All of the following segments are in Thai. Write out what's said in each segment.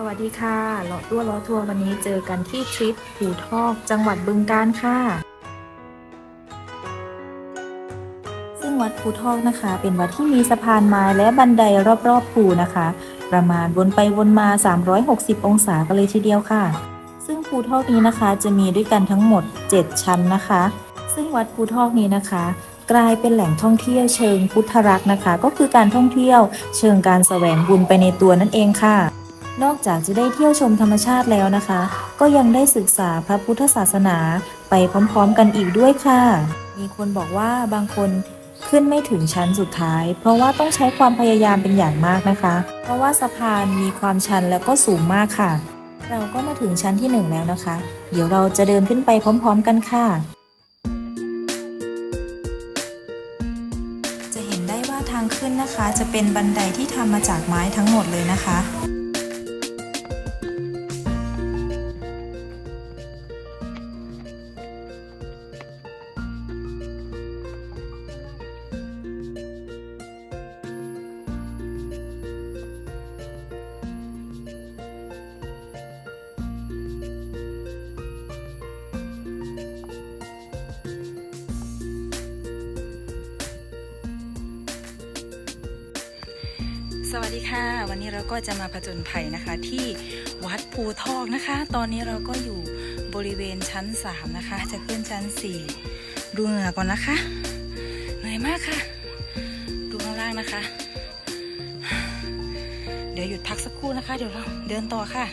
สวัสดีค่ะเลาะตัวลาะทัวร์วันนี้เจอกันที่ทริปผูทอกจังหวัดบึงกาฬค่ะ ซึ่งวัดภูทอกนะคะ เป็นวัดที่มีสะพานไม้และบันไดรอบๆภูนะคะ ประมาณวนไปวนมา 360 องศากันเลยทีเดียวค่ะ ซึ่งภูทอกนี้นะคะจะมีด้วยกันทั้งหมด 7 ชั้นนะคะ ซึ่งวัดภูทอกนี้นะคะกลายเป็นแหล่งท่องเที่ยวเชิงพุทธรักษ์นะคะ ก็คือการท่องเที่ยวเชิงการแสวงบุญไปในตัวนั่นเองค่ะ นอกจากจะได้เที่ยวชมธรรมชาติแล้วนะคะ ก็ยังได้ศึกษาพระพุทธศาสนาไปพร้อมๆกันอีกด้วยค่ะ มีคนบอกว่าบางคนขึ้นไม่ถึงชั้นสุดท้าย เพราะว่าต้องใช้ความพยายามเป็นอย่างมากนะคะ เพราะว่าสะพานมีความชันแล้วก็สูงมากค่ะ เราก็มาถึงชั้นที่หนึ่งแล้วนะคะ เดี๋ยวเราจะเดินขึ้นไปพร้อม ๆ กันค่ะ จะเห็นได้ว่าทางขึ้นนะคะ จะเป็นบันไดที่ทำมาจากไม้ทั้งหมดเลยนะคะ วัสดีค่ะ วันนี้เราก็จะมาผจญภัยนะคะที่วัดภูทอกนะคะ ตอนนี้เราก็อยู่บริเวณชั้น 3 นะคะ จะขึ้นชั้น 4 ดูเหงื่อก่อนนะคะ เหนื่อยมากค่ะ ดูข้างล่างนะคะ เดี๋ยวหยุดพักสักครู่นะคะ เดี๋ยวเราเดินต่อค่ะ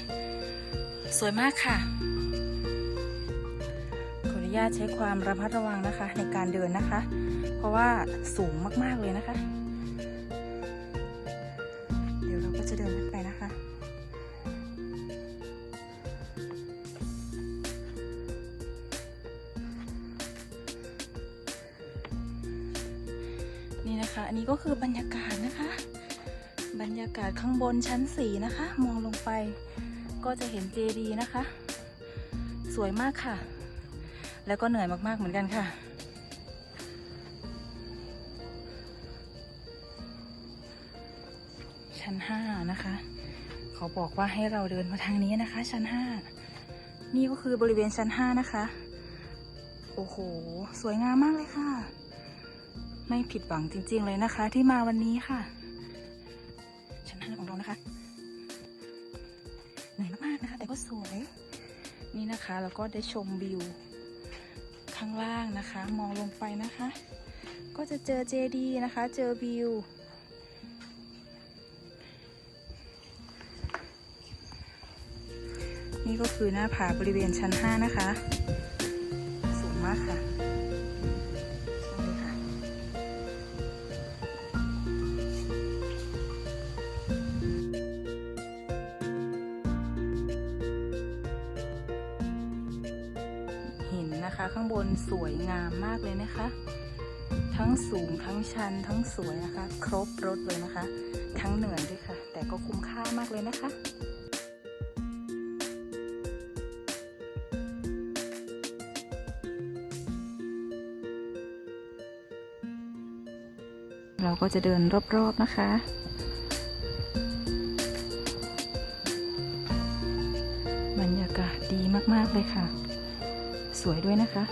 สวยมากค่ะ ขออนุญาตใช้ความระมัดระวังนะคะในการเดินนะคะ เพราะว่าสูงมากๆเลยนะคะ อันนี้ก็คือบรรยากาศนะคะ บรรยากาศข้างบนชั้นสี่นะคะ มองลงไปก็จะเห็นเจดีย์นะคะ สวยมากค่ะ แล้วก็เหนื่อยมากๆเหมือนกันค่ะชั้นห้านะคะ เขาบอกว่าให้เราเดินมาทางนี้นะคะ ชั้นห้านี่ก็คือบริเวณชั้นห้านะคะ โอ้โห สวยงามมากเลยค่ะ ไม่ผิดหวังจริง ๆ เลยนะคะ ที่มาวันนี้ค่ะ ชั้นห้าของเรานะคะเหนื่อยมากๆนะคะ แต่ก็สวย นี่นะคะแล้วก็ได้ชมวิว ข้างล่างนะคะ มองลงไปนะคะ ก็จะเจอเจดีย์นะคะ เจอวิวนี่ก็คือหน้าผาบริเวณชั้น 5 นะคะ สูงมากค่ะ ข้างบนสวยงามมากเลยนะคะ ทั้งสูงทั้งชัน ทั้งสวยนะคะ ครบรถเลยนะคะ ทั้งเหนื่อยด้วยค่ะ แต่ก็คุ้มค่ามากเลยนะคะเราก็จะเดินรอบ ๆ นะคะ บรรยากาศดีมาก ๆ เลยค่ะ สวยด้วยนะคะ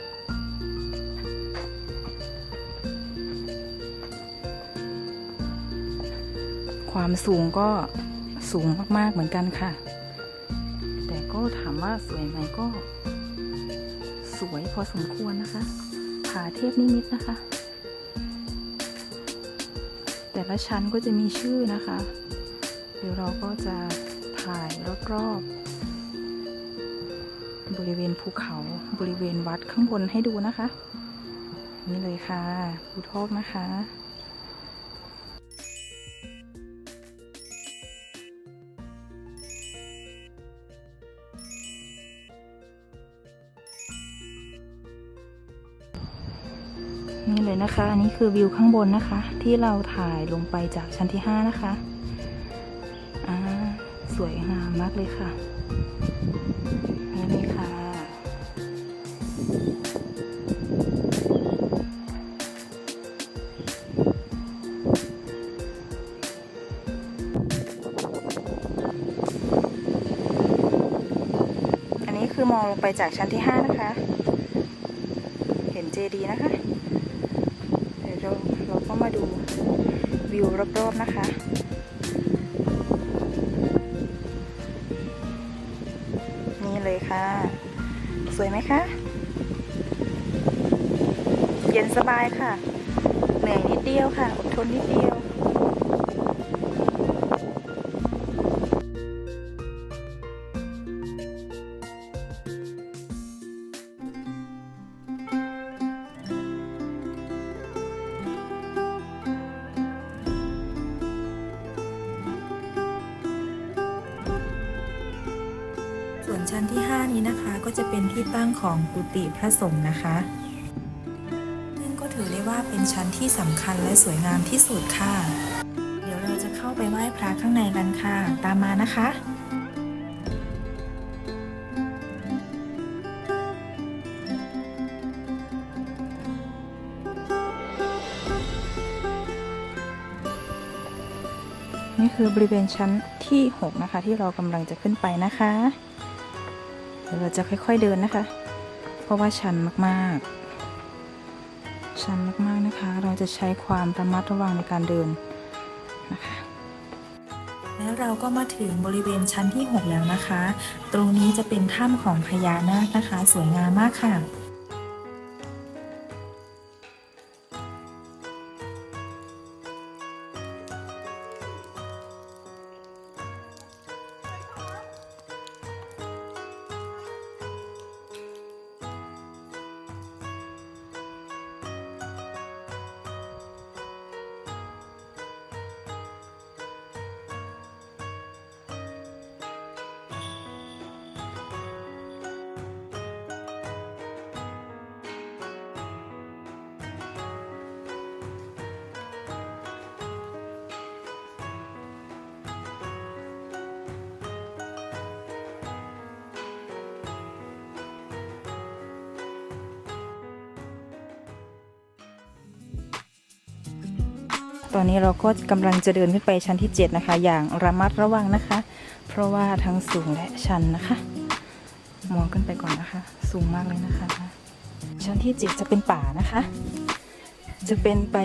ความสูงก็สูงมาก ๆ เหมือนกันค่ะ แต่ก็ถามว่าสวยไหมก็ สวยพอสมควรนะคะผาเทพนิมิตนะคะ แต่ละชั้นก็จะมีชื่อนะคะ เดี๋ยวเราก็จะถ่ายรอบๆ บริเวณภูเขาบริเวณวัดข้างบนให้ดูนะคะ นี่เลยค่ะภูทอกนะคะนี่เลยนะคะ อันนี้คือวิวข้างบนนะคะ ที่เราถ่ายลงไปจากชั้นที่ 5 นะคะ สวยงามมากเลยค่ะนี่เลยค่ะ อันนี้คือมองลงไปจากชั้นที่ห้านะคะ เห็นเจดีนะคะ เดี๋ยวเราเราก็มาดูวิวรอบๆนะคะ ค่ะ สวยไหมคะ เย็นสบายค่ะ เหนื่อยนิดเดียวค่ะ อดทนนิดเดียว ชั้นที่ 5 นี้นะคะ ก็จะเป็นที่ตั้งของกุฏิพระสงฆ์นะคะซึ่งก็ถือได้ว่าเป็นชั้นที่สำคัญและสวยงามที่สุดค่ะ เดี๋ยวเราจะเข้าไปไหว้พระข้างในกันค่ะ ตามมานะคะนี่คือบริเวณชั้นที่ 6 นะคะ ที่เรากำลังจะขึ้นไปนะคะ ดี๋ยวเราจะค่อยๆเดินนะคะ เพราะว่าชันมากๆ ชันมากๆนะคะ เราจะใช้ความระมัดระวังในการเดินนะคะแล้วเราก็มาถึงบริเวณชั้นที่ 6 แล้วนะคะ ตรงนี้จะเป็นถ้ำของพญานาคนะคะ สวยงามมากค่ะ ตอนนี้เราก็กำลังจะเดินขึ้นไปชั้นที่ 7 นะคะ อย่างระมัดระวังนะคะ เพราะว่าทั้งสูงและชันนะคะ มองขึ้นไปก่อนนะคะ สูงมากเลยนะคะ ชั้นที่ 7 จะเป็นป่านะคะ จะเป็นไป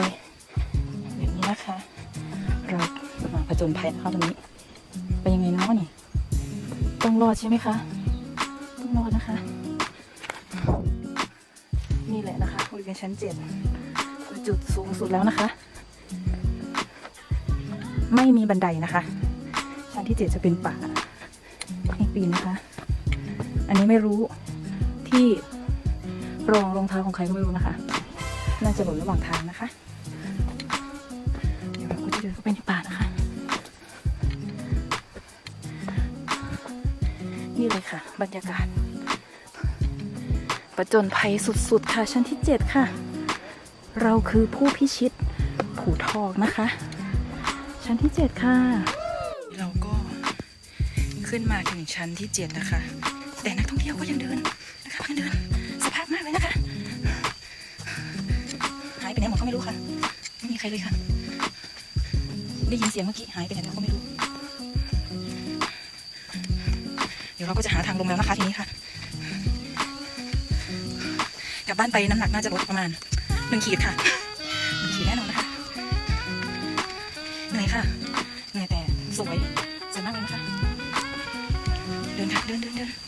แบบนี้นะคะ เรามาผจญภัยนะคะวันนี้ ไปยังไงเนาะนี่ ต้องรอดใช่ไหมคะ ต้องรอดนะคะ นี่แหละนะคะบริเวณชั้น7คือจุดสูงสุดแล้วนะคะ ไม่มีบันไดนะคะ ชั้นที่เจ็ดจะเป็นป่าให้ปีนนะคะ อันนี้ไม่รู้ที่รองรองเท้าของใครก็ไม่รู้นะคะ น่าจะหล่นระหว่างทางนะคะ เดี๋ยวเราก็จะเดินเข้าไปในป่านะคะ นี่เลยค่ะ บรรยากาศ ประจนภัยสุดๆค่ะชั้นที่เจ็ดค่ะ เราคือผู้พิชิตผูทอกนะคะ ชั้นที่ 7 ค่ะ เราก็ขึ้นมาถึงชั้นที่ 7 นะคะ แต่นักท่องเที่ยวก็ยังเดินนะคะยังเดินสภาพมากเลยนะคะ หายไปไหนหมดก็ไม่รู้ค่ะ ไม่มีใครเลยค่ะ ได้ยินเสียงเมื่อกี้หายไปไหนแล้วก็ไม่รู้ เดี๋ยวเราก็จะหาทางลงแล้วนะคะทีนี้ค่ะกลับบ้านไปน้ำหนักน่าจะลดประมาณหนึ่งขีดค่ะ ค่ะเหนื่อยแต่สวยสวยมากเลยนะคะเดินค่ะเดินเดินเดิน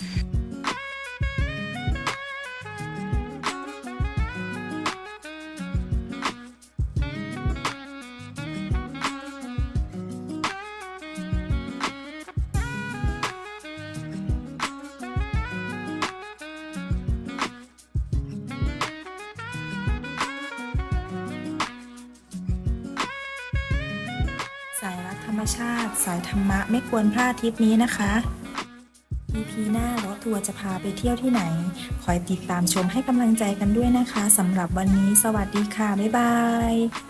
รมชาติ สายธรรมะไม่ควรพลาดทริปนี้นะคะ EP หน้ารถทัวร์จะพาไปเที่ยวที่ไหน คอยติดตามชมให้กำลังใจกันด้วยนะคะสำหรับวันนี้ สวัสดีค่ะ บ๊ายบาย